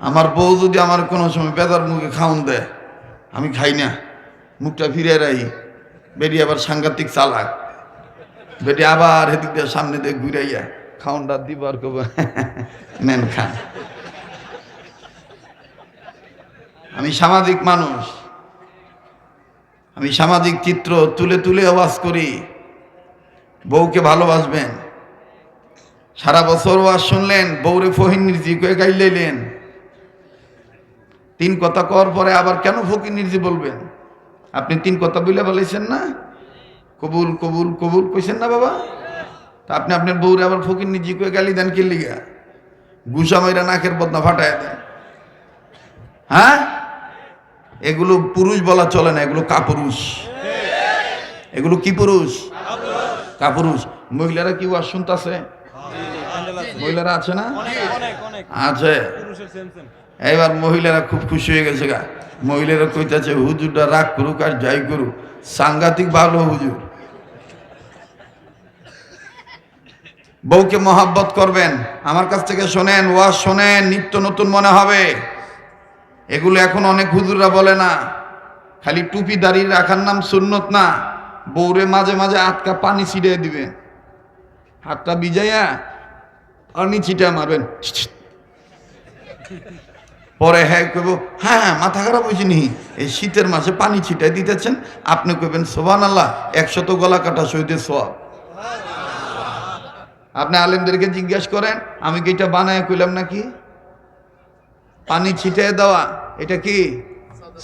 আমার বউ যদি আমার কোনো সময় বেদার মুখে খাওন দেয়, আমি খাই না। মুখটা ফিরে রাখি। বেরিয়ে আবার সাংঘাতিক চালাক। বেটি আবার হেদিক দিয়ে সামনে দিয়ে ঘুরাইয়া খাওনটা দিবার কব, নেন খান। আমি সামাজিক মানুষ। আমি সামাজিক চিত্র তুলে তুলে আওয়াজ করি। বউকে ভালোবাসবেন। সারা বছর ওয়াজ শুনলেন, বউরে ফহিন নির্জি কয়ে গাইলেন তিন কথা কর পরে আবার কেন ফকির নির্জি বলবেন? আপনি তিন কথা বলে বলেছেন না? কবুল কবুল কবুল কইছেন না বাবা? তা আপনি আপনার বউরে আবার ফকির নির্জি কয়ে গালি দেন কে লিগা? গুসা মাইরা নাকের বদনা ফাটায় দেন। হ্যাঁ? এগুলো পুরুষ বলা চলে না এগুলো কাপুরুষ। এগুলো কি পুরুষ? কাপুরুষ। মহিলারা কি ওয়াজ শুনতাছে? মহিলারা আছে না? আছে। এবার মহিলারা খুব খুশি হয়ে গেছে গা। মহিলারা কইতাছে হুজুরটা রাগ করুক আর যাই করুক। সাংঘাতিক ভালো হুজুর। বউকে মহাব্বত করবেন। আমার কাছ থেকে শোনেন, ওয়াজ শোনেন, নিত্য নতুন মনে হবে। এগুলো এখন অনেক হুজুররা বলে না। খালি টুপি দাঁড়িয়ে রাখার নাম সুন্নত না। বউরে মাঝে মাঝে আটকা পানি ছিটিয়ে দিবেন হাতটা বিজাইয়া পানি ছিটিয়ে মারবেন। পরে হ্যাঁ কইব হ্যাঁ হ্যাঁ মাথা খারাপ হয়েছে নি। এই শীতের মাসে পানি ছিটাই দিতেছেন। আপনি কইবেন সোবান আল্লাহ একশত গলা কাটা সইতে সোয়াব আপনি আলেমদেরকে জিজ্ঞেস করেন, আমি কি এটা বানায় কইলাম নাকি? পানি ছিটিয়ে দেওয়া, এটা কি?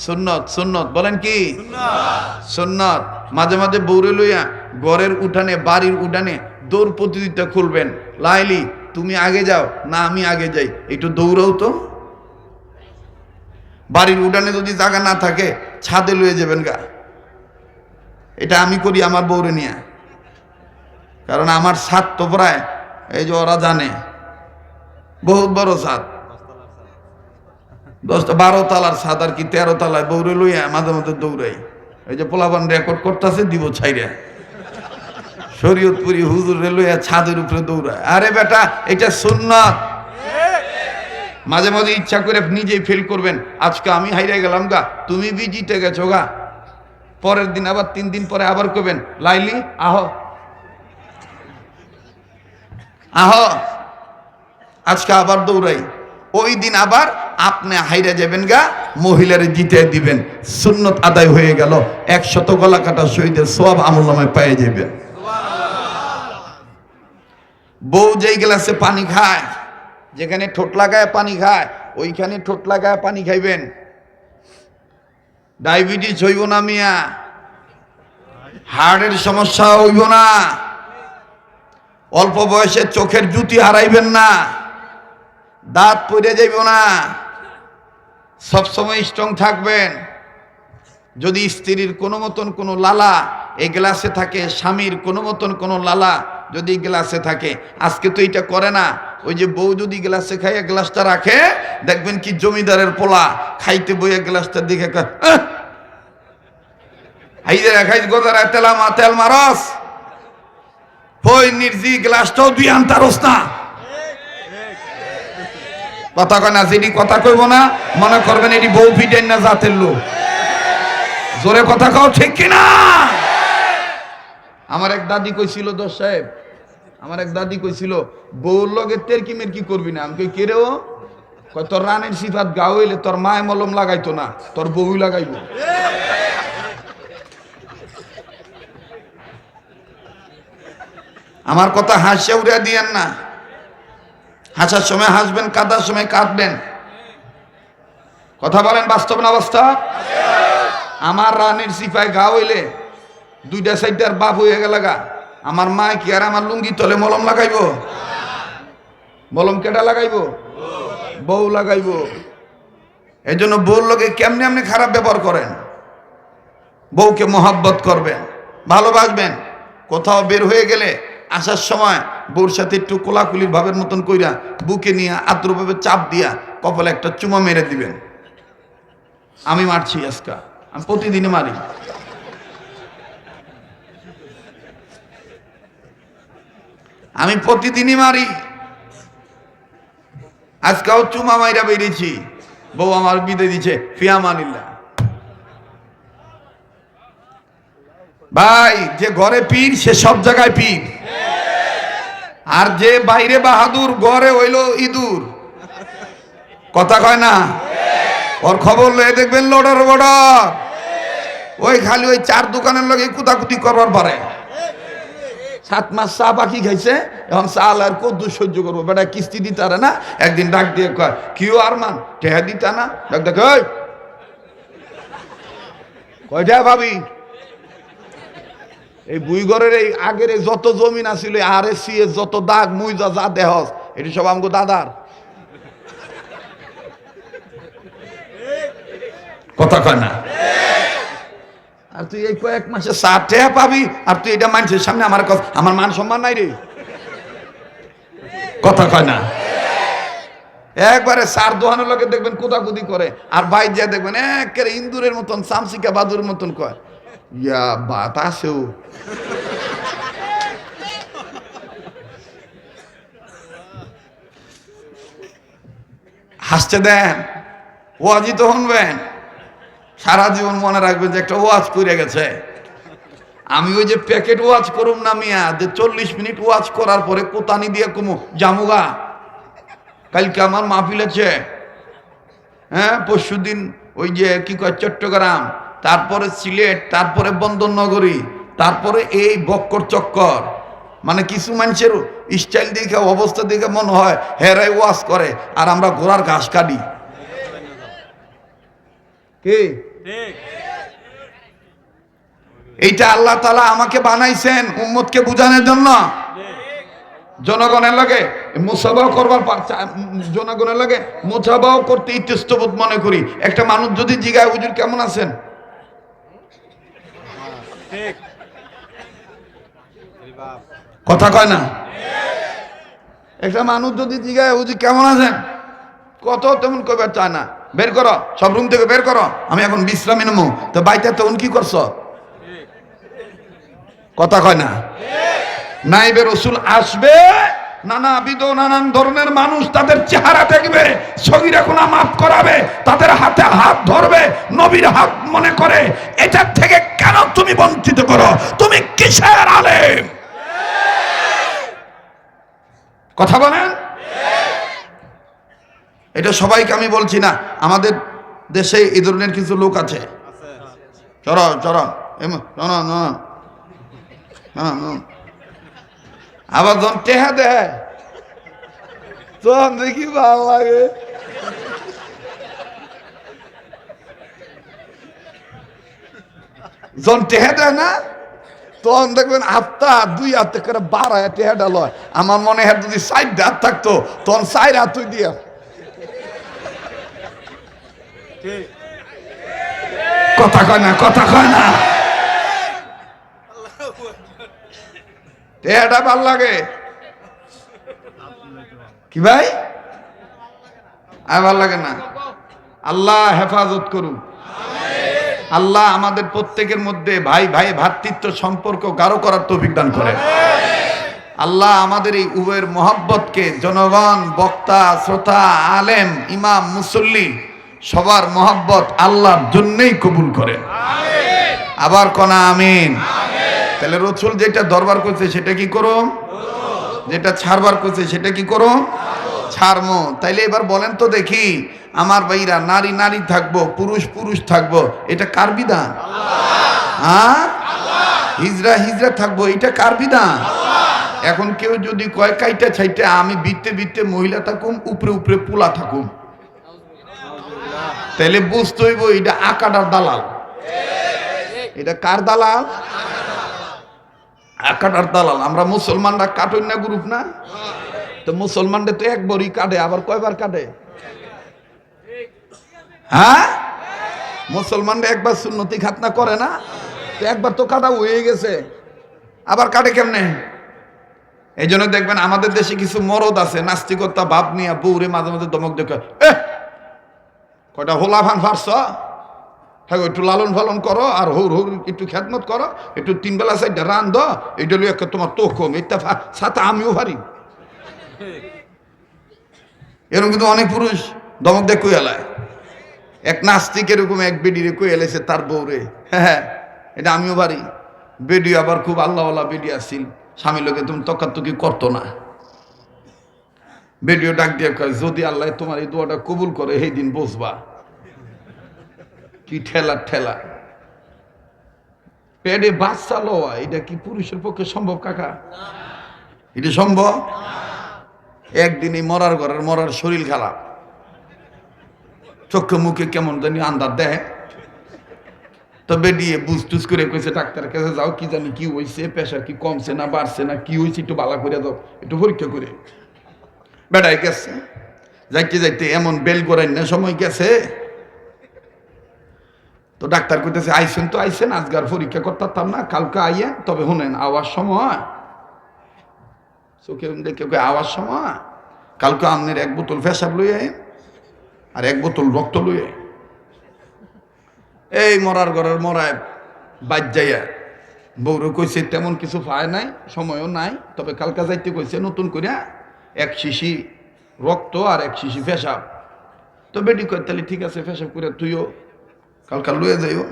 সুন্নত সুন্নত। বলেন কি? সুন্নত। মাঝে মাঝে বৌরে লইয়া ঘরের উঠানে, বাড়ির উঠানে দৌড় প্রতিযোগিতা খুলবেন। লাইলি, তুমি আগে যাও, না আমি আগে যাই। একটু দৌড়াও তো। বাড়ির উঠানে যদি জায়গা না থাকে, ছাদে লয়ে যাবেন গা। এটা আমি করি আমার বউরে নিয়ে। কারণ আমার ছাদ তো প্রায়, এই যে ওরা জানে। বহুত বড় ছাদ দশটা বারো তালার ছাদ আর কি, তেরো তালায় বৌরে লইয়া মাঝে মাঝে দৌড়াই। এই যে পোলাপান রেকর্ড করতেছে, দিব ছাইরা শরীয়তপুরি হুজুর লইয়া ছাদের উপরে দৌড়ায়। আরে বেটা, এটা সুন্নত। মাঝে মাঝে ইচ্ছা করে নিজেই ফিল করবেন। আজকে আমি হাইরে গেলাম গা, তুমি বি জিতে গেছো গা। পরের দিন আবার তিন দিন পরে আবার করবেন লাইলি, আহ। আহ। আজকে আবার দৌড়াই। ওই দিন আবার আপনি হাইরে যাবেন গা, মহিলারে জিতে দিবেন। সুন্নত আদায় হয়ে গেল। একশত গলা কাটা শহীদের সব আমল নামায় পেয়ে যাবেন বউ যেই গ্লাসে পানি খায় যেখানে ঠোঁট লাগায় পানি খায়, ওইখানে ঠোঁট লাগায় পানি খাইবেন। ডায়াবেটিস হইব না মিয়া। হার্টের সমস্যা হইব না। অল্প বয়সে চোখের জুতি হারাইবেন না। দাঁত পড়ে যাইব না। সবসময় স্ট্রং থাকবেন। যদি স্ত্রীর কোনো মতন কোনো লালা এই গ্লাসে থাকে, স্বামীর কোনো মতন কোনো লালা যদি গ্লাসে থাকে। আজকে তো এটা করে না। ওই যে বউ যদি গ্লাসে খাইয়ে গ্লাসটা রাখে দেখবেন কি জমিদারের পোলা খাইতে বইয়ে গ্লাসটা দিকে কয়, "আহ! গোদারা তেলা মা তেল মারস। ওই নির্জি গ্লাসটাও দুই আনতারস কথা কয় না যেটি কথা কইব না মনে করবেন এটি বউ ফিটেন না জাতের লোক। জোরে কথা কও ঠিক কিনা? আমার এক দাদি কইছিল দোষ সাহেব আমার এক দাদি কইছিল, বউর লগে তের কি মের কি করবি না? আমি কই, কে রে ও? কয়, তোর রানের সিফাত গা হইলে তোর মায় মলম লাগাইতো না, তোর বউ লাগাইবো। আমার কথা হাসে উড়িয়া দিয়েন না। হাসার সময় হাসবেন, কাঁদার সময় কাঁদবেন। কথা বলেন, বাস্তব না বাস্তব আমার রানের সিপাই গা হইলে দুইটা সাইডটার বাপ হয়ে গেল গা। আমার মা কি আর আমার লুঙ্গি তলে মলম লাগাইব? মলম কেটা লাগাইব? বউ লাগাইব। এই জন্য বউর লোকে কেমনি আপনি খারাপ ব্যবহার করেন? বউকে মহাব্বত করবেন, ভালোবাসবেন, কোথাও বের হয়ে গেলে আসার সময় বউর সাথে একটু কোলাকুলির ভাবের মতন কইরা বুকে নিয়ে আদ্রভাবে চাপ দিয়া কপালে একটা চুমা মেরে দিবেন। আমি মারছি আজকা, আমি প্রতিদিনই মারি। আমি প্রতিদিনই মারি। আজকেও চুমা মাইরা বেরিয়েছি। বউ আমার বিদে দিছে ফিয়ামানিল্লা ভাই, যে ঘরে পীর, সে সব জায়গায় পীর। আর যে বাইরে বাহাদুর, ঘরে হইল ইঁদুর। কথা কয় না? ওর খবর লয়ে দেখবেন, লোডার বর্ডার ওই খালি ওই চার দোকানের লগে কুতাকুতি করবার পারে। সাত মাস চা বাকি খাইছে, এখন চাল আর কদ্দু সহ্য করব। বেটা, কিস্তি দিতে পারে না, একদিন ডাক দিয়ে কয় কিও আর মান টেহা দিতা না? ডাক দেখ কয়টা ভাবি। এই বুইগরের এই আগের যত জমিন আছিল আর এস সি যত দাগ মুই যা যা দেহস এটি সব আমগো দাদার। কথা কয় না? আর তুই এই কয়েক মাসে টাকা পাবি, আর তুই এটা মানছিস সামনে আমার কথা আমার মান সম্মান নাই রে। কথা কয় না। একবারে সার দোহানোর লোকে দেখবেন কুদাকুদি করে, আর ভাই যা দেখবেন একেবারে ইন্দুরের মতন, সামসিকা বাদুর মতন কয়, ইয়া বাতাসেও হাসতে দেন ওয়াজি তো শুনবেন সারা জীবন মনে রাখবেন যে একটা ওয়াজ করে গেছে। আমি ওই যে প্যাকেট ওয়াজ করুম না মিয়া, যে চল্লিশ মিনিট ওয়াজ করার পরে কোতানি দিয়ে কুমু, জামুগা, কালকে আমার মাহফিল আছে। হ্যাঁ পরশু দিন ওই যে কি কয় চট্টগ্রাম, তারপরে সিলেট, তারপরে বন্দরনগরী, তারপরে এই বক্কর চক্কর। মানে কিছু মানুষের স্টাইল দেখে, অবস্থা দেখে মনে হয় হেরাই ওয়াজ করে, আর আমরা ঘোড়ার ঘাস কাটি। কি? এইটা আল্লাহ তালা আমাকে বানাইছেন উম্মতকে বুঝানোর জন্য। জনগণের লাগে মুসাবাও করবার জনগণের লাগে মুসাবাও করতে ইতস্তবোধ মনে করি। একটা মানুষ যদি জিগায় হুজুর কেমন আছেন? কথা কয় না? একটা মানুষ যদি জিগায় হুজুর কেমন আছেন? কত তেমন কইবার চায় না। বের করো, সব রুম থেকে বের করো। আমি এখন বিশ্রামে নেব তো বাইতে তখন কি করছ? কথা কয় না। নাইবে রসুল আসবে, নানাবিধ নানান ধরনের মানুষ তাদের চেহারা দেখবে, সগিরা গুণা মাফ করাবে, তাদের হাতে হাত ধরবে, নবীর হাত মনে করে, এটার থেকে কেন তুমি বঞ্চিত করো? তুমি কিসের আলেম? কথা বলেন? এটা সবাইকে আমি বলছি না, আমাদের দেশে এই ধরনের কিছু লোক আছে। চর চর। আবার যখন টেহা দেয়। তখন দেখি ভালো লাগে। যখন টেহা দেয় না? তখন দেখবেন হাতটা দুই হাতে করে বাড়ায় টেহাটা লয়। আমার মনে হয় যদি সাইড হাত থাকতো, তখন সাইড হাত তুই দিয়া কথা কয় না, কথা কয় না। টেহাটা ভালো লাগে। কি ভাই? আর ভালো লাগে না? আল্লাহ হেফাজত করুন। আল্লাহ আমাদের প্রত্যেকের মধ্যে ভাই ভাই ভ্রাতৃত্ব সম্পর্ক গাঢ় করার তৌফিক দান করে আল্লাহ আমাদের এই উভয়ের মহব্বতকে জনগণ, বক্তা, শ্রোতা, আলেম, ইমাম, মুসল্লি সবার মহব্বত আল্লাহর জন্যই কবুল করেন। আবার কনা আমিন। তাহলে রসুল যেটা দরবার করছে সেটা কি করো যেটা ছাড়বার করছে সেটা কি করো ছাড়মো। তাইলে এবার বলেন তো দেখি, আমার ভাইরা নারী নারী থাকব, পুরুষ পুরুষ থাকব, এটা কার বিধান? হ্যাঁ? হিজরা হিজরা থাকব, এটা কার বিধান? এখন কেউ যদি কয়, কাইটা ছাইটা, আমি বিতে বিতে মহিলা থাকুম, উপরে উপরে পোলা থাকুম। তাহলে বুঝতে হইব এটা আকাটার দালাল। এটা কার দালাল? আকাটার দালাল। আমরা মুসলমানরা কাটুন না গ্রুপ না? তো মুসলমানরা তো একবারই কাটে আবার কয়বার কাটে হ্যাঁ? মুসলমানরা একবার সুন্নতি খাতনা করে না? তো একবার তো কাটা হয়ে গেছে। আবার কাটে কেমনে? এই জন্য দেখবেন আমাদের দেশে কিছু মরদ আছে, নাস্তিকতা ভাব নিয়ে বউরে মাঝে মাঝে দমক দেখে কয়টা হোলা ফান ফারছ হ্যাঁ একটু লালন পালন করো আর হৌর হৌর একটু খেদমত করো। একটু তিন বেলা সাইড রান দ লিয়ে একটা তোমার তো কম এটা সাথে আমিও ভারি এরকম কিন্তু অনেক পুরুষ দমক দেখ কই এলায় এক নাস্তিক এরকম এক বেডিরে এলেছে তার বউরে। হ্যাঁ হ্যাঁ এটা আমিও পারি। বেডি আবার খুব আল্লাহওয়ালা বেডি আসছিল স্বামী লোকে তুমি তকাতকি করতো না। বেডিও ডাক দিয়ে কয়, যদি আল্লাহ তোমার এই দোয়াটা কবুল করে, সেই দিন বসবা। কি ঠেলা ঠেলা। পেটে বাচ্চা লওয়া, এটা কি পুরুষের পক্ষে সম্ভব, কাকা? এটা সম্ভব? একদিনই মরার ঘরের মরার শরীর খারাপ। চোখে মুখে কেমন জানি আন্দার দেয় তো বেরিয়ে বুঝ টুস করে কইছে ডাক্তার কাছে যাও, কি জানি কি হয়েছে প্রেশার কি কমছে না বাড়ছে না, কি হয়েছে একটু বালা করে দাও, একটু পরীক্ষা করে। বেড়াই গেছে। যাইতে যাইতে এমন বেল না সময় গেছে। তো ডাক্তার কইতেছে, আইসেন তো আইসেন আজকার পরীক্ষা করতাম না, কালকে আইয়েন, তবে শুনেন আওয়ার সময়। চোখে দেখে আওয়ার সময়? কালকে আপনার এক বোতল ফেসাব লই আইন আর এক বোতল রক্ত লই এই মরার ঘরের মরায় বাদ যাইয়া বৌরে কইছে, তেমন কিছু পায় নাই, সময়ও নাই, তবে কালকা যাইতে কইছে, নতুন করিয়া এক শিশি রক্ত আর এক শিশি ফেসাব তো বেটি কই তাহলে ঠিক আছে ফেসাব করে তুইও কালকা লয়ে যাইও।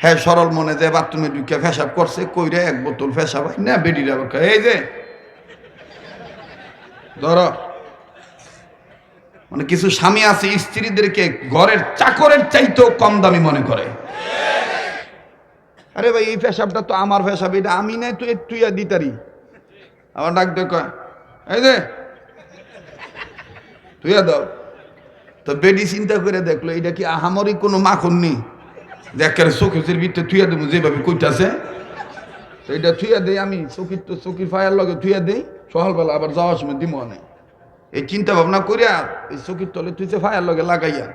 হ্যাঁ সরল মনে যে বাথরুমে ঢুকে ফেসাব করছে কইরে এক বোতল ফেসাব না বেটির আবার কয়, এই যে ধর। মানে কিছু স্বামী আছে স্ত্রীদেরকে ঘরের চাকরের চাইতেও কম দামি মনে করে। আরে ভাই এই পেশাবটা তো আমার পেশাব এটা আমি নাই তুই তুই আর দিতারি। আমার ডাক দেখ এই যে। তুই দাও। তো বেডি চিন্তা করে দেখল এটা কি আহামরি কোনো মাখন নেই দেখের চোখের ভিতরে থুইয়া দেবো, যেভাবে কইতাছে। তো এটা থুইয়া দেই আমি, চকির তো চকির ফায়ার লগে থুইয়া দেই, সকালবেলা আবার যাওয়ার সময় দিব অনেক। এই চিন্তা ভাবনা করিয়া এই চকির তলে তুইছে ফায়ার লগে লাগাইয়া।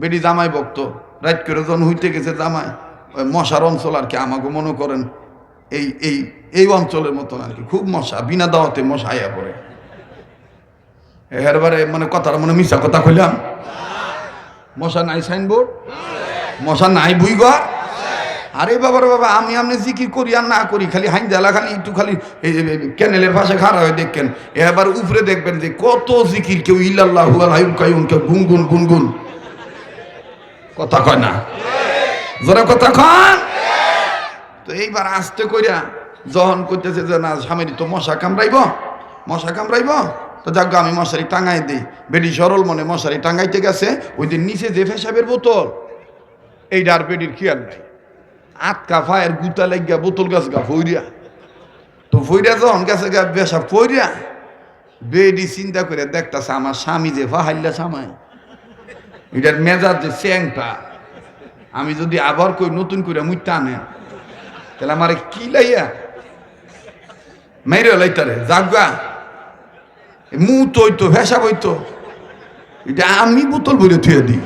বেডি জামাই বক্ত রাত করে যখন হইতে গেছে জামাই, ওই মশার অঞ্চল আর কি আমাকে মনে করেন, এই এই এই অঞ্চলের মতন আর কি, খুব মশা, বিনা দাওয়াতে মশা আইয়া পড়ে। এরবারে মানে কথাটা মানে মিশা কথা কইলাম। মশা নাই সাইনবোর্ড? মশা নাই বুই ঘর আরে বাবার বাবা, আমি আপনি জিকির করি আর না করি, খালি হাইন জ্বালা খালি একটু খালি ক্যানেলের পাশে খাড়া হয়ে দেখেন। এবার উপরে দেখবেন যে কত জিকির, কেউ ইল্লাল্লাহ আলাইহুল কাইয়ুম, কেউ গুনগুন গুনগুন। কথা কয় না? জোরে কথা কন। তো এইবার আসতে কইরা যখন করতেছে যে না, স্বামীর তো মশা কামড়াইব মশা কামড়াইব? তো যাক আমি মশারি টাঙাই দিই। বেডি সরল মনে মশারি টাঙাইতে গেছে ওই যে নিচে যে ফেসাবের বোতল এইটা আর বেডির খেয়াল নাই। আটকা ফায়ের গুতা লাগিয়া বোতল গাছ গা ফইরিয়া তো ফইরিয়া যখন গেছে গা বেসা ফইরিয়া বেডি চিন্তা করে দেখতাছে আমার স্বামী যে ফাহাইলা সামাই। এটার মেজাজ যে চ্যাংটা। আমি যদি আবার কই নতুন করে মুই টানে তাহলে আমারে কি লাইয়া? মেরে লাইতারে জাগা মু তৈতো ভেসা বইতো। এটা আমি বোতল ভরে থুয়ে দিই।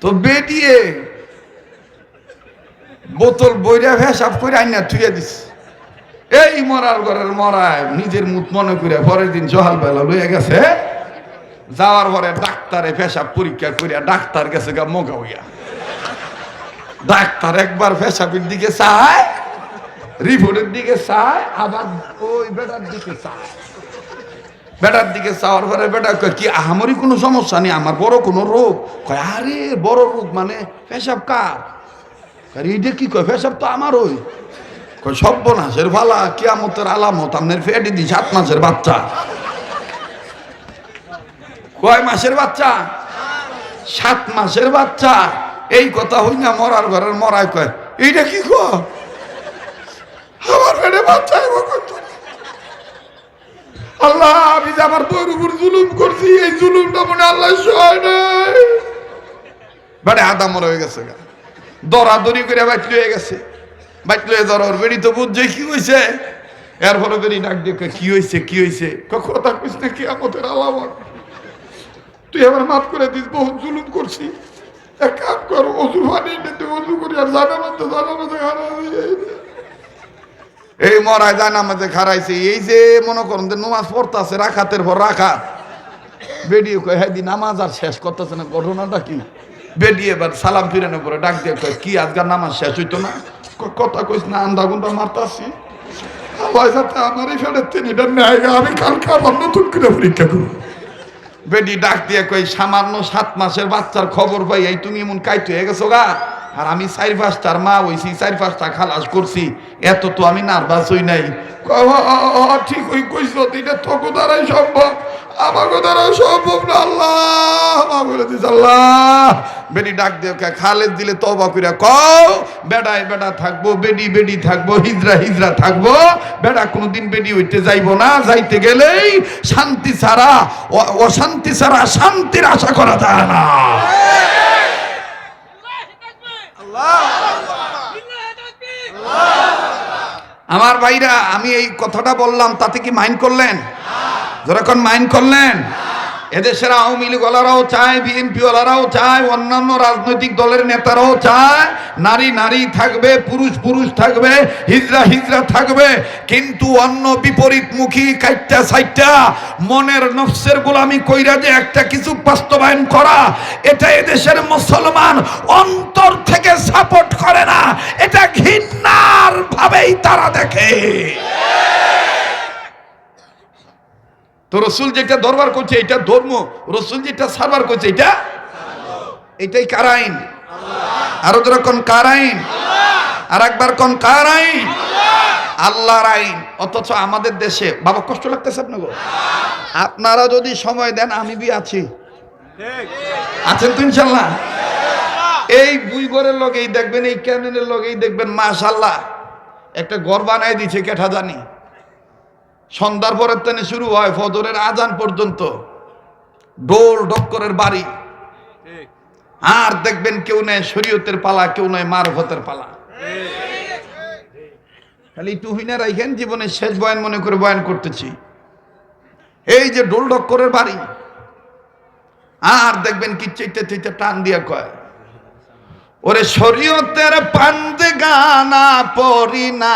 তো বেডিয়ে বোতল বইরা ভেসাব করে আইনা থুয়ে দিস। এই মরার ঘরের মরায় নিজের মুখ মনে করে পরের দিন সকালবেলা লইয়া গেছে। যাওয়ার পরে ডাক্তারে পেশাব পরীক্ষা করিয়া ডাক্তার গেছে গা মগা হইয়া। ডাক্তার একবার পেশাবের দিকে চায়। রিপোর্টের দিকে চায়, আবার ওই বেটার দিকে চায়। বেটার দিকে চাওয়ার পরে বেটা কয়, কি আমারই কোনো সমস্যা নেই? আমার বড় কোনো রোগ? কয়, আরে, বড় রোগ মানে পেশাব কার? এইটা কি? কয়, পেশাব তো আমার ওই কয়, সর্বনাশের ভালা কিয়ামতের আলামত, আপনার ফেটে দি সাত মাসের বাচ্চা। কয়, মাসের বাচ্চা? সাত মাসের বাচ্চা। এই কথা হই না মরার ঘরের মরায় কয়, এইটা কি গো আমার বাচ্চা করতো। আল্লাহ, আমি যে আমার উপর জুলুম করছি, এই জুলুমটা মনে আল্লাহ সয় নাই। বাড়ে আদা মরে হয়ে গেছে গা। দরাদরি করে বাইট লয়ে গেছে। বাইট লয়ে ধর বেড়ি তো বুঝছে কি হয়েছে। এরপরে বেরি ডাক দিয়ে কি হয়েছে কি হয়েছে? কথা কইস না কি। আমাদের তুই আমার মাফ করে দিস, বহুত জুলুম করছি। এক কাম কর, অজু নিতে অজু করি, আর জানা মধ্যে জানা হয়ে যায় এই মরায় জানা মধ্যে খারাইছে, এই যে মনে করেন যে নমাজ পড়তাছে রাখাতের পর রাখা বেডিয়ে কয় হ্যাঁ নামাজ আর শেষ করতেছে না, ঘটনাটা কি? বেডিয়ে এবার সালাম ফিরানোর পরে ডাক দিয়ে কয়, কি আজকাল নামাজ শেষ হইতো না? কথা কইস না, আন্দা গুন্দা মারতাছি। আবার যাতে আমারই ফেরত তিনটা নেয় আমি কালকে আবার নতুন করে পরীক্ষা করব। বেডি ডাক দিয়ে কই সামান্য সাত মাসের বাচ্চার খবর পাই, এই তুমি এমন কাইতে হয়ে গেছো গা? আর আমি চার পাঁচটার মা হইছি চার পাঁচটা খালাস করছি। এত তো আমি নার্ভাস হই নাই। কয়, "হ, হ, হ, হ, ঠিক হই কইছো এটা তোকে দ্বারাই সম্ভব। আমাকে দ্বারা সম্ভব না আল্লাহ বলে দিস আল্লাহ। বেডি ডাক দিয়ে খালেদ দিলে তবা কইরা কও বেডায় বেডা থাকব বেডি বেডি থাকব হিজরা হিজরা থাকব। বেডা কোনোদিন বেডি হইতে যাইবো না যাইতে গেলেই শান্তি ছাড়া অশান্তি ছাড়া শান্তির আশা করা যায় না। আমার ভাইরা আমি এই কথাটা বললাম তাতে কি মাইন্ড করলেন? যখন মাইন্ড করলেন? এদেশের আওয়ামী লীগ ওলারাও চায়, বিএনপি ওলারাও চায়, অন্যান্য রাজনৈতিক দলের নেতারাও চায়, নারী নারী থাকবে, পুরুষ পুরুষ থাকবে হিজরা হিজরা থাকবে, কিন্তু অন্য বিপরীতমুখী কাইটটা সাইটটা, মনের নফসের গোলামি কইরা যে একটা কিছু বাস্তবায়ন করা, এটা এদেশের মুসলমান অন্তর থেকে সাপোর্ট করে না, এটা ঘৃণার ভাবেই তারা দেখে। তো রসুল যেটা দরবার করছে, এটা ধর্ম। রসুল যেটা সারবার করছে, এটা এটাই কার আইন? আরও যেরকম কার আইন? আর একবার কোন কার আইন? আল্লাহর আইন। অথচ আমাদের দেশে, বাবা, কষ্ট লাগতেছে আপনাকে? আপনারা যদি সময় দেন, আমি বি আছি। আছেন তো ইনশাল্লাহ? এই বুই ঘরের লগেই দেখবেন, এই ক্যানেলের লগেই দেখবেন, মাশাল্লাহ। একটা ঘর বানাই দিছে কেঠা জানি? সন্ধ্যার পরের তেনে শুরু হয় ফজরের আজান পর্যন্ত। ডোল ডক্করের বাড়ি। আর দেখবেন কেউ নেই শরীয়তের পালা, কেউ নয় মারফতের পালা। খালি একটু হুইনা রাইখেন জীবনের শেষ বয়ান মনে করে বয়ান করতেছি। এই যে ডোল ডক্করের বাড়ি, আর দেখবেন কি চেইতে চেইতে টান দিয়া কয়, ওরে শরীয়তের পান্দে গানা পরি না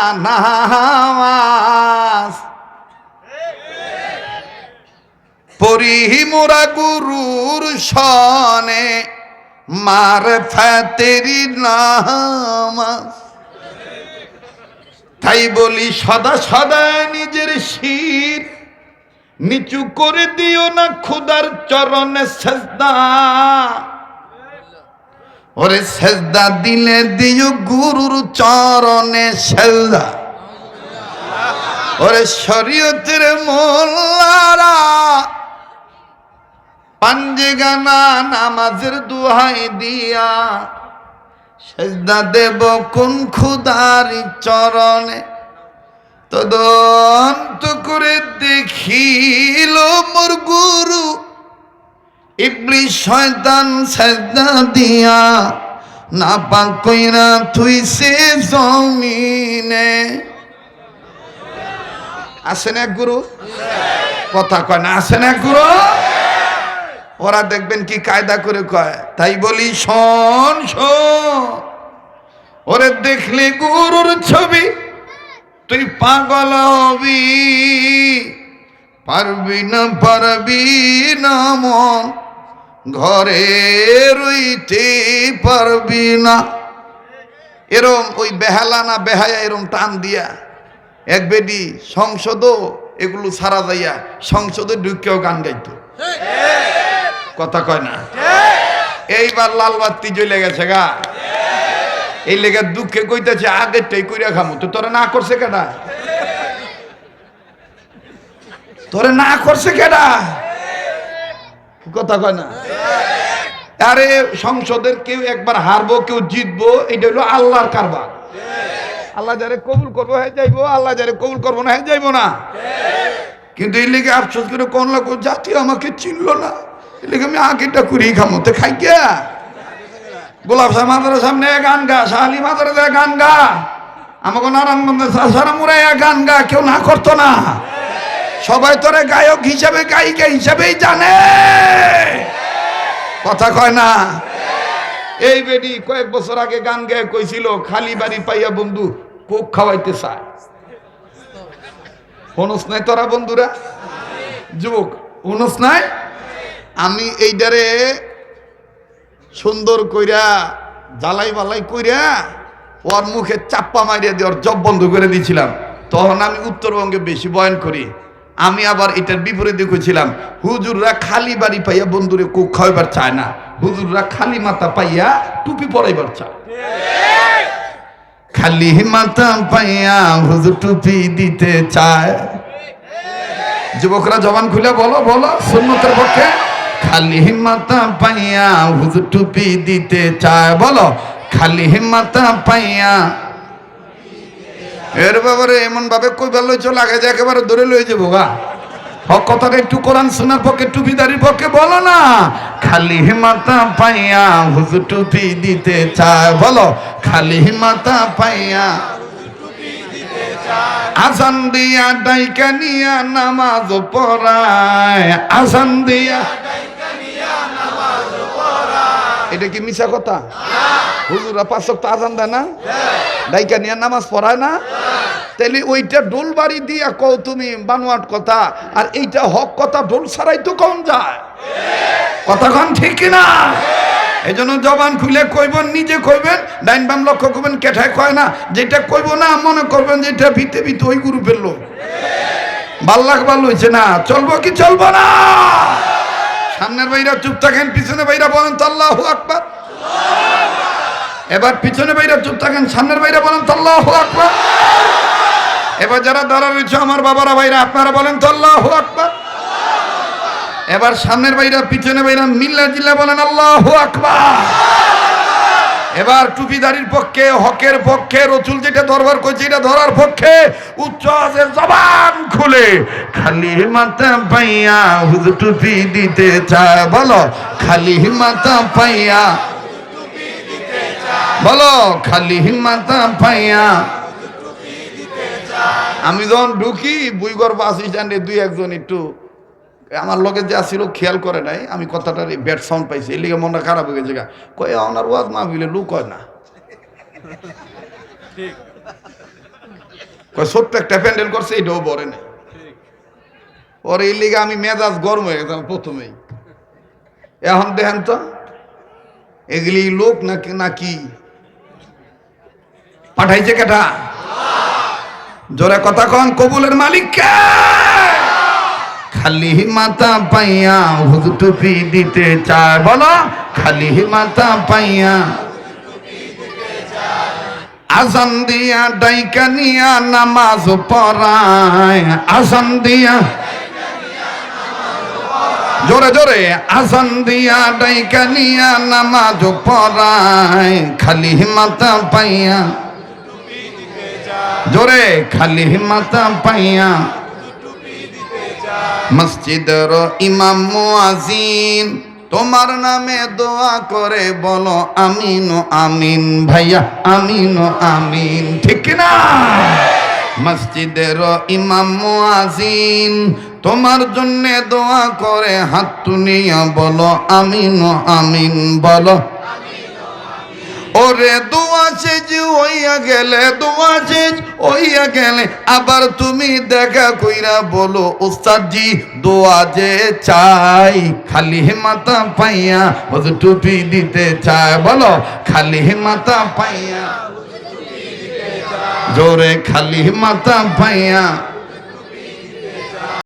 পরি মোরা গুরুর সনে মার ফেতেরি নামাজ তাই বলি, সদা সদা নিজের শির নিচু করে দিও না খুদার চরণে সেজদা। ওরে সেজদা দিলে দিও গুরুর চরণে সেজদা। ওরে শরীয়তের মোল্লারা পাঞ্জে গানা নামাজের দুহাই দিয়া, সেজদা দেব কোন খুদার চরণে। তদন্ত করে দেখিল মোর গুরু ইবলি শয়তান সেজদা দিয়া না পাক কইরা তুই সে জমিনে। আসেন এক গুরু? কথা কয় না আসেন এক গুরু? ওরা দেখবেন কি কায়দা করে কয়। তাই বলি, শোন ওরে দেখলে গুরুর ছবি? তুই পাগল হবি। পারবি না পারবি না মন। ঘরে রইতে পারবি না। এরম ওই বেহালা না বেহায়া এরম টান দিয়া। এক বেডি সংসদও এগুলো সারা যাইয়া সংসদে ঢুকেও গান গাইতো। কথা কয় না। এইবার লাল বাতি জ্বলে গেছে গা। এই লেগে দুঃখে কইতেছে, আগেরটাই কইরা খামু তো, তোরা না করছে কেডা? তোরে না করছে কেডা? কথা কয় না। আরে, সংসদের কেউ একবার হারবো, কেউ জিতবো, এটা হলো আল্লাহর কারবার। আল্লাহ যারে কবুল করব হ্যাঁ যাইবো, আল্লাহ যারে কবুল করব না হ্যাঁ যাইবো না। কিন্তু এই লেগে আফসোস করে কোন লাগো জাতি আমাকে চিনল না। এই লেগে আমি আগেটা করি খামোতে খাই গিয়া গোলাপ সাহেব মাদারের সামনে গান গা শাহালি মাদারে গান গা। আমাকে নারায়ণগঞ্জের সারা মুরাইয়া গান গা, কেউ না করতো না। সবাই তোরে গায়ক হিসাবে, গায়িকা হিসাবেই জানে। কথা কয় না? এই বেডি কয়েক বছর আগে গান গেয়ে কইছিল, খালি বাড়ি পাইয়া বন্ধু কোক খাওয়াইতে চায়। হনস নাই তোরা বন্ধুরা? যুবক, হনস নাই? আমি এইটারে সুন্দর কইরা, জ্বালাই বালাই কইরা ওর মুখে চাপ্পা মারিয়া দিয়ে ওর জব বন্ধ করে দিয়েছিলাম তখন আমি উত্তরবঙ্গে বেশি বয়ান করি। আমি আবার এটার বিপরীতে কইছিলাম, হুজুররা খালি বাড়ি পাইয়া বন্ধুরে কোক খাওয়াইবার চায় না। হুজুররা খালি মাথা পাইয়া টুপি পরাইবার চায়। খালি মাথা পাইয়া হুজুর টুপি দিতে চায়। যুবকরা জবান খুলে বলো বলো, সুন্নতের পক্ষে। খালি মাথা পাইয়া হুজুর টুপি দিতে চায়, বলো, খালি মাথা পাইয়া। এর ব্যাপারে এমন ভাবে কই ভালো চলে আগে যে একেবারে ধরে লয়ে যাব গা। হক কথাটা একটু কোরআন শোনার পক্ষে, টুপিদারির পক্ষে বলো না। খালি মাথা পাইয়া হুজুর টুপি দিতে চায়, বলো, খালি মাথা পাইয়া। আসান দিয়া ডাইকা নিয়া নামাজ পড়ায় আসান দিয়া এটা কি মিশা কথা? হুজুরা পাঁচ তো আজান দেয় না? ডাইকা নিয়ে নামাজ পড়ায় না? তাহলে ওইটা ডোল বাড়ি দিয়া কও তুমি বানোয়াট কথা, আর এইটা হক কথা ডোল ছাড়াই তো কম যায়। কথা কন ঠিক না এই জন্য জবান খুলে কইবেন, নিজে কইবেন, ডাইন বাম লক্ষ্য করবেন, কেঠায় কয় না? যেটা কইব না, মনে করবেন যেটা ভিতে ভিতে ওই গ্রুপের লোক। ভালো লাগবার লইছে না, চলবো কি চলবো না? সামনের বাইরা চুপ থাকেন, পিছনে বাইরা বলেন তো আল্লাহ আকবার। এবার পিছনে বাইরা চুপ থাকেন, সামনের বাইরা বলেন তো আল্লাহ আকবার। এবার যারা দাঁড়া রয়েছে, আমার বাবারা, ভাইরা, আপনারা বলেন তো আল্লাহ আকবার। এবার সামনের বাইরা, পিছনে বাইরা মিল্লা জিল্লা বলেন আল্লাহ আকবার। এবার টুপিদারির পক্ষে, হকের পক্ষে রচুল যেটা দরবার করছে এটা ধরার পক্ষে উচ্চ আওয়াজে জবান। খুলে খালি মাথা পাইয়া হুজুর টুপি দিতে চায়। বলো, খালি মাথা পাইয়া। বলো, খালি মাথা পাইয়া। আমি যখন ঢুকি, বুইগর বাস স্ট্যান্ডে দুই একজন একটু, আমার লগে যা ছিল খেয়াল করে নাই, আমি কথাটার ব্যাট সাউন্ড পাইছি। এর লিগে মনটা খারাপ হয়ে গেছে। কয়ে ওনার ওয়াজ মা বিলে লুক হয় না। ছোট্ট একটা প্যান্ডেল করছে, এটাও বরে নাই পরে এই লিগে আমি মেজাজ গরম হয়ে গেছে প্রথমেই। এখন দেখেন তো, এগুলি লোক নাকি নাকি পাঠাইছে কেটা? জোরে কথা কন, কবুলের মালিক কে খালি মাথা পাইয়া হুজুর টুপি দিতে চায়, বলো, খালি মাথা পাইয়া আজান দিয়া ডাইকা নিয়া নামাজ পড়ায়। আজান দিয়া। জোরে জোরে। আজান দিয়া ডাইকা নিয়া নামাজ পড়ায়। খালি মাথা পাইয়া। জোরে, খালি মাথা পাইয়া। মসজিদের ইমাম মুয়াজিন তোমার নামে দোয়া করে বলো, আমিন আমিন ভাইয়া, আমিন আমিন। ঠিক না? মসজিদের ইমাম মুয়াজিন তোমার জন্য দোয়া করে হাত তুলিয়া বলো, আমিন আমিন বলো। ওরে দোয়া সেজ হইয়া গেলে দোয়া সেজ হইয়া গেলে আবার তুমি দেখা কইরা বলো উস্তাদজি দোয়া যে চাই, খালি মাথা পাইয়া ওজ টুপি দিতে চায়। বলো, খালি মাথা পাইয়া। জোরে, খালি মাথা পাইয়া।